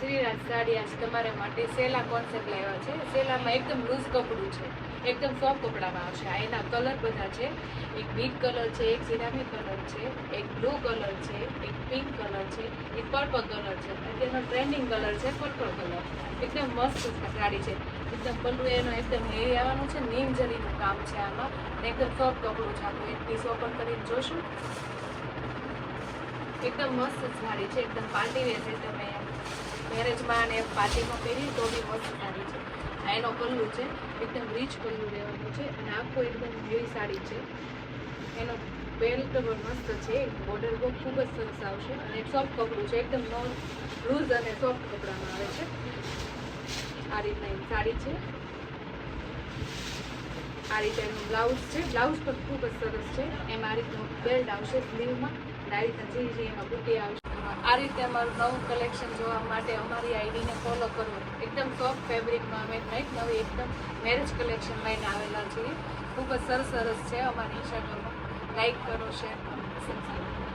શ્રીરાજ સાડી આજ તમારા માટે સેલા કોન્સેપ્ટ લાવ્યા છે. સેલામાં એકદમ લૂઝ કપડું છે. એકદમ સોફ્ટ કપડામાં આવશે. આ એના કલર બધા છે. એક બીટ કલર છે, એક સિરામી કલર છે, એક બ્લુ કલર છે, એક પિંક કલર છે, એક પર્પલ કલર છે. અત્યારનો ટ્રેન્ડિંગ કલર છે પર્પલ કલર એકદમ મસ્ત સાડી છે. એકદમ પલ્લું એનો એકદમ હેવી આવવાનું છે. નીમ જરીનું કામ છે આમાં. એકદમ સોફ્ટ કપડું છે. આપણું એક પીસ ઓપન કરીને જોશું. એકદમ મસ્ત સાડી છે. એકદમ પાર્ટી વેર છે. તમે મેરેજમાં અને પાર્ટીમાં પહેરી તો બી મસ્ત સાડી છે. આ એનો પલ્લુ છે, એકદમ રીચ પલ્લુ રહેવાનું છે અને આખો એકદમ હેવી સાડી છે. એનો બેલ્ટ પણ મસ્ત છે બોર્ડર બહુ ખૂબ જ સરસ આવશે અને સોફ્ટ કપડું છે, એકદમ નો લૂઝ અને સોફ્ટ કપડામાં આવે છે. આ રીતના એની સાડી છે. આ રીતે એનું બ્લાઉઝ છે બ્લાઉઝ પણ ખૂબ જ સરસ છે. એમાં આ રીતનું બેલ્ટ આવશે સ્લીવમાં અને આ રીતના જે એમાં બુટી આવશે આ રીતે અમારું નવું કલેક્શન જોવા માટે અમારી આઈડીને ફોલો કરો એકદમ સોફ્ટ ફેબ્રિકમાં અમે કંઈક નવી એકદમ મેરેજ કલેક્શન લઈને આવેલા છીએ. ખૂબ જ સરસ સરસ છે અમારી ઇન્સ્ટાગ્રામમાં લાઈક કરો શેર કરો.